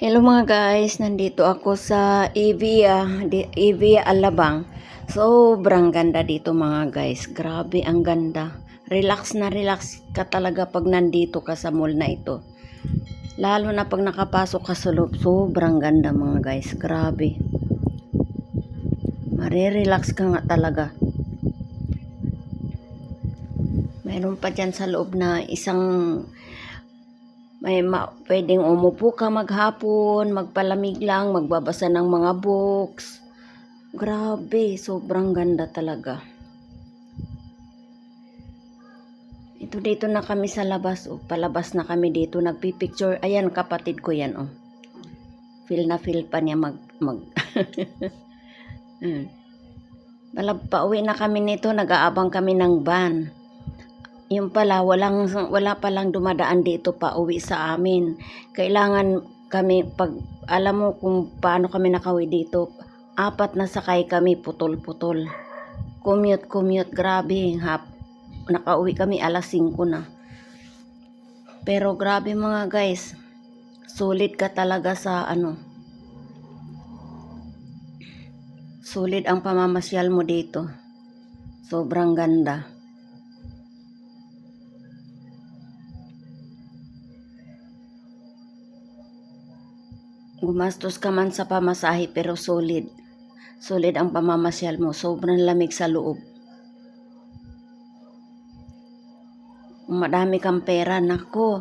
Hello mga guys, nandito ako sa Evia, Evia Alabang. Sobrang ganda dito mga guys. Grabe ang ganda. Relax na relax ka talaga pag nandito ka sa mall na ito. Lalo na pag nakapasok ka sa loob, sobrang ganda mga guys. Grabe. Marirelax ka nga talaga. Mayroon pa dyan sa loob na isang may ma- pwedeng umupo ka maghapon, magpalamig lang, magbabasa ng mga books. Grabe, sobrang ganda talaga. Ito dito na kami sa labas, oh. palabas na kami dito, nagpipicture. Ayan, kapatid ko yan, oh. Feel na feel pa niya mag... mag hmm. Balab, pauwi na kami nito, nag-aabang kami ng van. Yung pala, walang, wala palang dumadaan dito pa uwi sa amin. Kailangan kami, pag alam mo kung paano kami nakauwi dito, apat na sakay kami, putol-putol. Commute, commute, grabe. Hap, nakauwi kami alas 5 na. Pero grabe mga guys, sulit ka talaga sa ano. Sulit ang pamamasyal mo dito. Sobrang ganda. Gumastos ka man sa pamasahe pero solid. Solid ang pamamasyal mo. Sobrang lamig sa loob. Madami kang pera, nako.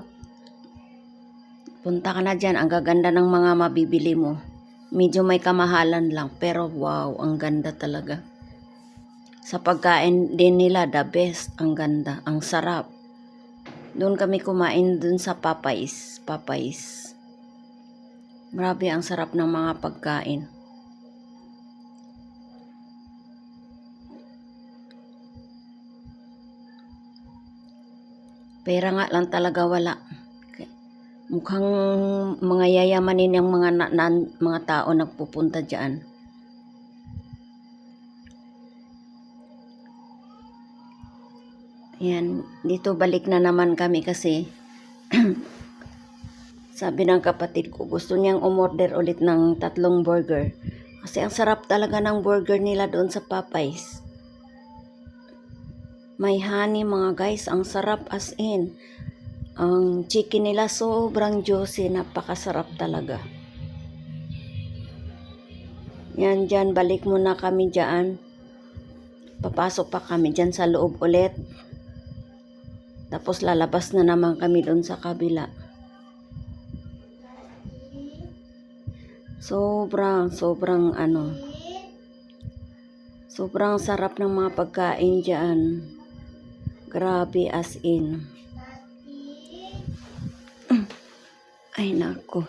Punta ka na dyan. Ang gaganda ng mga mabibili mo. Medyo may kamahalan lang. Pero wow, ang ganda talaga. Sa pagkain din nila, the best. Ang ganda. Ang sarap. Doon kami kumain dun sa Papais. Papais. Grabe ang sarap ng mga pagkain. Pera nga lang talaga wala. Mukhang mga yayamanin yung mga, na, na- mga tao nagpupunta dyan. Yan, dito balik na naman kami kasi sabi ng kapatid ko, gusto niyang umorder ulit ng tatlong burger. Kasi ang sarap talaga ng burger nila doon sa Popeyes. May honey mga guys, ang sarap as in. Ang chicken nila sobrang juicy, napakasarap talaga. Yan dyan, balik muna kami dyan. Papasok pa kami dyan sa loob ulit. Tapos lalabas na naman kami doon sa kabila. Sobrang, sobrang ano. Sobrang sarap ng mga pagkain dyan. Grabe as in. Ay nako.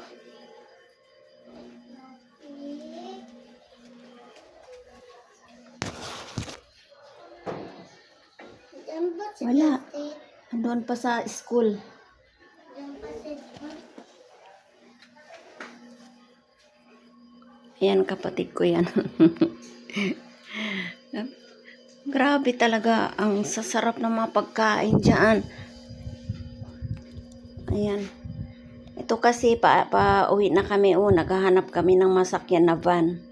Wala. Andun pa sa school. Yan, kapatid ko yan. Grabe talaga ang sasarap ng mga pagkain dyan. Ayan. Ito kasi pa, pa uwi na kami o naghahanap kami ng masakyan na van.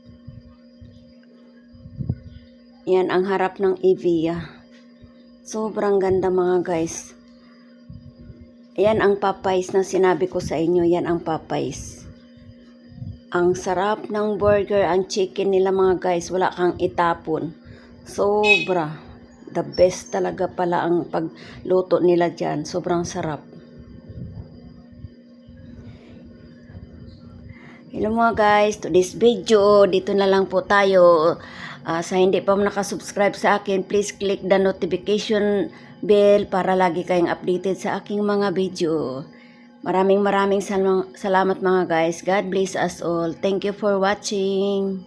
Yan ang harap ng Evia. Sobrang ganda mga guys. Yan ang Popeyes na sinabi ko sa inyo. Yan ang Popeyes. Ang sarap ng burger, ang chicken nila mga guys, wala kang itapon. Sobra. The best talaga pala ang pagluto nila dyan. Sobrang sarap. Hello mga guys, to this video, dito na lang po tayo. Ah, sa hindi pa nakasubscribe sa akin, please click the notification bell para lagi kayong updated sa aking mga video. Maraming maraming sal- salamat mga guys. God bless us all. Thank you for watching.